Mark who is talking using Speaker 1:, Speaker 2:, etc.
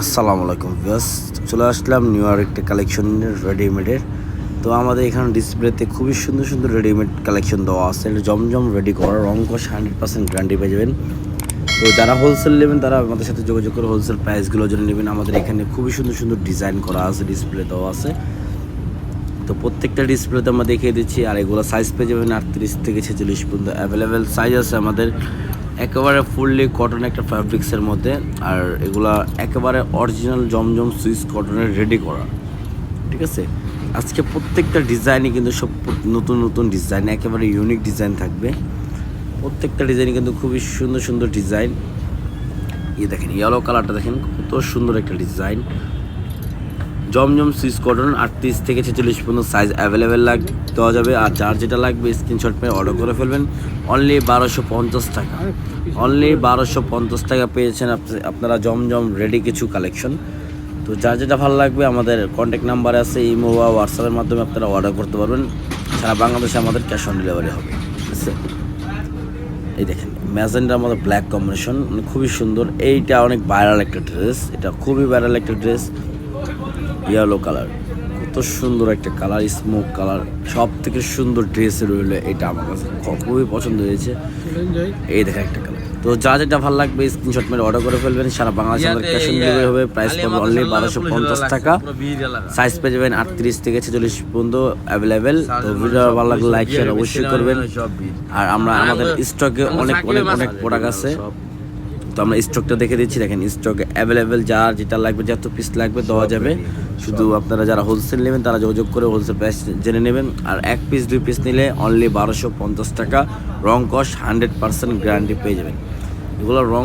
Speaker 1: আসসালামু আলাইকুম ভিউয়ার্স, চলে আসলাম নিউ ইয়র্ক একটা কালেকশনের রেডিমেডের তো আমাদের এখানে ডিসপ্লেতে খুবই সুন্দর সুন্দর রেডিমেড কালেকশন দেওয়া আছে। জমজম রেডি করা রং কষ হান্ড্রেড পার্সেন্ট গ্যারান্টি পেয়ে যাবেন। তো যারা হোলসেল নেবেন, তারা আমাদের সাথে যোগাযোগ করে হোলসেল প্রাইসগুলো জন্য নেবেন। আমাদের এখানে খুবই সুন্দর সুন্দর ডিজাইন করা আছে ডিসপ্লে দেওয়া আছে। তো প্রত্যেকটা ডিসপ্লেতে আমরা দেখিয়ে দিচ্ছি, আর এগুলো সাইজ পেয়ে যাবেন আটত্রিশ থেকে ছেচল্লিশ পর্যন্ত। অ্যাভেলেবেল সাইজ আছে আমাদের একেবারে ফুললি কটন একটা ফ্যাব্রিক্সের মধ্যে, আর এগুলা একেবারে অরিজিনাল জমজম সুইস কটনের রেডি করা, ঠিক আছে? আজকে প্রত্যেকটা ডিজাইনই কিন্তু সব নতুন নতুন ডিজাইন একেবারে ইউনিক ডিজাইন থাকবে। প্রত্যেকটা ডিজাইন কিন্তু খুবই সুন্দর সুন্দর ডিজাইন ইয়ে দেখেন ইয়েলো কালারটা দেখেন, কত সুন্দর একটা ডিজাইন জমজম সুইস কটন আটত্রিশ থেকে ছেচল্লিশ পর্যন্ত সাইজ অ্যাভেলেবেল লাগ দেওয়া যাবে। আর যার যেটা লাগবে স্ক্রিনশট পেয়ে অর্ডার করে ফেলবেন। অনলি বারোশো পঞ্চাশ টাকা। অনলি বারোশো পঞ্চাশ টাকা পেয়েছেন আপ- আপনারা জমজম রেডি কিছু কালেকশন তো যার যেটা ভালো লাগবে, আমাদের কন্ট্যাক্ট নাম্বার আছে, ইমো বা হোয়াটসঅ্যাপের মাধ্যমে আপনারা অর্ডার করতে পারবেন। সারা বাংলাদেশে আমাদের ক্যাশ অন ডেলিভারি হবে। ঠিক এই দেখেন ম্যাজেন্ডার মধ্যে ব্ল্যাক কম্বিনেশন মানে খুবই সুন্দর। এইটা অনেক ভাইরাল একটা ড্রেস এটা খুবই ভাইরাল একটা ড্রেস ইয়েলো কালার কত সুন্দর একটা কালার স্মোক কালার সব থেকে সুন্দর ড্রেস রইল এটা আমার কাছে। খুবই পছন্দ হয়েছে। এই দেখা একটা কালার তো যা যেটা ভালো লাগবে স্ক্রিনশট মেরে অর্ডার করে ফেলবেন। সারা বাংলাদেশে আমাদের ক্যাশ অন ডেলিভারি হবে। প্রাইস পড়বে অনলি বারোশো পঞ্চাশ টাকা। সাইজ পেয়ে যাবেন আটত্রিশ থেকে ছেচল্লিশ পর্যন্ত অ্যাভেলেবেল তো ভিডিও ভালো লাগলে লাইক শেয়ার অবশ্যই করবেন। আর আমরা আমাদের স্টকে অনেক অনেক অনেক প্রোডাক্ট আছে। তো আমরা স্টকটা দেখে দিচ্ছি। দেখেন স্টক অ্যাভেলেবেল যার যেটা লাগবে যত পিস লাগবে দেওয়া যাবে। শুধু আপনারা যারা হোলসেল নেবেন তারা যোগাযোগ করে হোলসেল প্রাইস জেনে নেবেন। আর এক পিস দুই পিস নিলে অনলি বারোশো পঞ্চাশ টাকা। রং কস হান্ড্রেড পার্সেন্ট গ্যারান্টি পেয়ে যাবেন। এগুলো রং